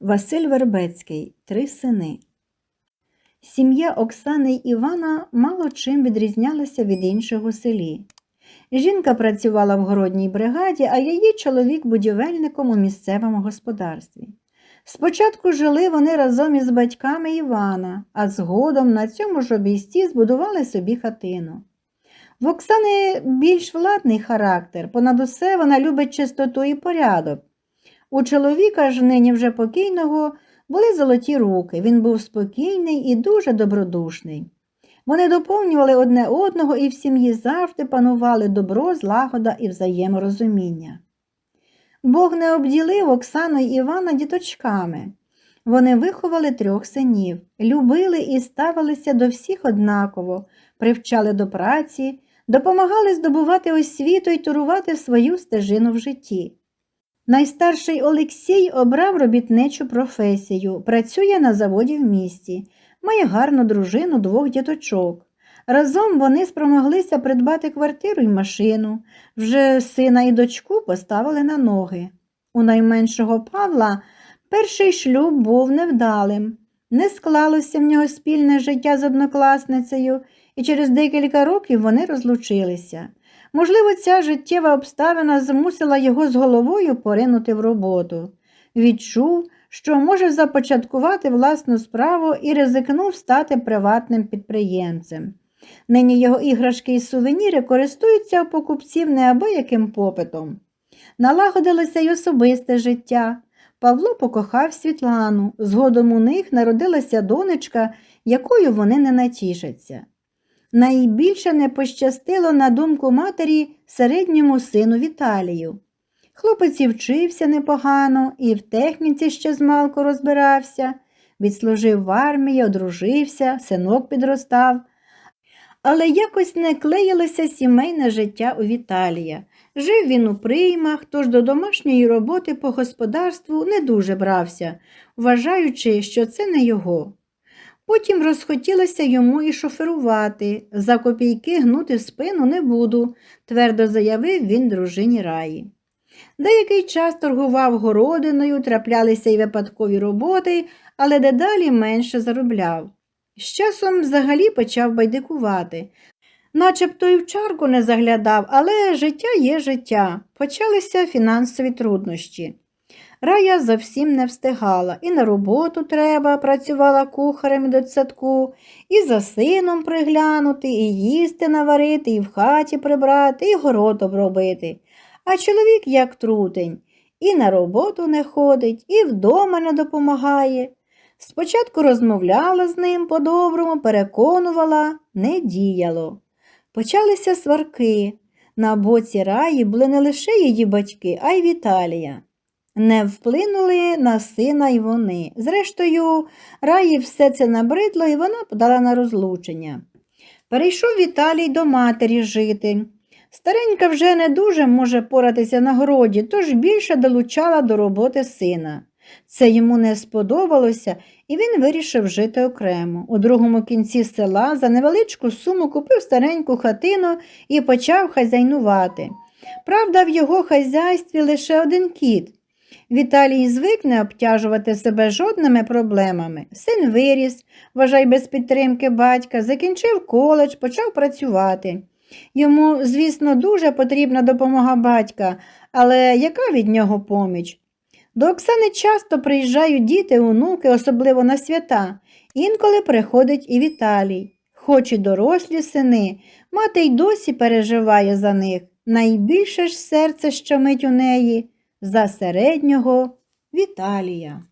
Василь Вербецький Три сини. Сім'я Оксани й Івана мало чим відрізнялася від інших у селі. Жінка працювала в городній бригаді, а її чоловік будівельником у місцевому господарстві. Спочатку жили вони разом із батьками Івана, а згодом на цьому ж обійсті збудували собі хатину. В Оксани більш владний характер, понад усе вона любить чистоту і порядок. У чоловіка ж нині вже покійного були золоті руки, він був спокійний і дуже добродушний. Вони доповнювали одне одного і в сім'ї завжди панували добро, злагода і взаєморозуміння. Бог не обділив Оксану й Івана діточками. Вони виховали трьох синів, любили і ставилися до всіх однаково, привчали до праці, допомагали здобувати освіту і турувати свою стежину в житті. Найстарший Олексій обрав робітничу професію, працює на заводі в місті, має гарну дружину двох діточок. Разом вони спромоглися придбати квартиру й машину, вже сина і дочку поставили на ноги. У найменшого Павла перший шлюб був невдалим. Не склалося в нього спільне життя з однокласницею, і через декілька років вони розлучилися. Можливо, ця життєва обставина змусила його з головою поринути в роботу. Відчув, що може започаткувати власну справу і ризикнув стати приватним підприємцем. Нині його іграшки і сувеніри користуються у покупців неабияким попитом. Налагодилося й особисте життя. Павло покохав Світлану, згодом у них народилася донечка, якою вони не натішаться. Найбільше не пощастило, на думку матері, середньому сину Віталію. Хлопець і вчився непогано і в техніці ще змалку розбирався, відслужив в армії, одружився, синок підростав. Але якось не клеїлося сімейне життя у Віталія. Жив він у приймах, тож до домашньої роботи по господарству не дуже брався, вважаючи, що це не його. Потім розхотілося йому і шоферувати. За копійки гнути спину не буду, твердо заявив він дружині раї. Деякий час торгував городиною, траплялися й випадкові роботи, але дедалі менше заробляв. З часом взагалі почав байдикувати. Начебто й в чарку не заглядав, але життя є життя. Почалися фінансові труднощі. Рая зовсім не встигала, і на роботу треба, працювала кухарем у дитсадку, і за сином приглянути, і їсти наварити, і в хаті прибрати, і город обробити. А чоловік, як трутень, і на роботу не ходить, і вдома не допомагає. Спочатку розмовляла з ним по-доброму, переконувала, не діяло. Почалися сварки. На боці раї були не лише її батьки, а й Віталія. Не вплинули на сина й вони. Зрештою, раї все це набридло, і вона подала на розлучення. Перейшов Віталій до матері жити. Старенька вже не дуже може поратися на городі, тож більше долучала до роботи сина. Це йому не сподобалося, і він вирішив жити окремо. У другому кінці села за невеличку суму купив стареньку хатину і почав хазяйнувати. Правда, в його хазяйстві лише один кіт. Віталій звик не обтяжувати себе жодними проблемами. Син виріс, вважай без підтримки батька, закінчив коледж, почав працювати. Йому, звісно, дуже потрібна допомога батька, але яка від нього поміч? До Оксани часто приїжджають діти, онуки, особливо на свята. Інколи приходить і Віталій. Хоч і дорослі сини, мати й досі переживає за них. Найбільше ж серце щемить у неї за середнього Віталія.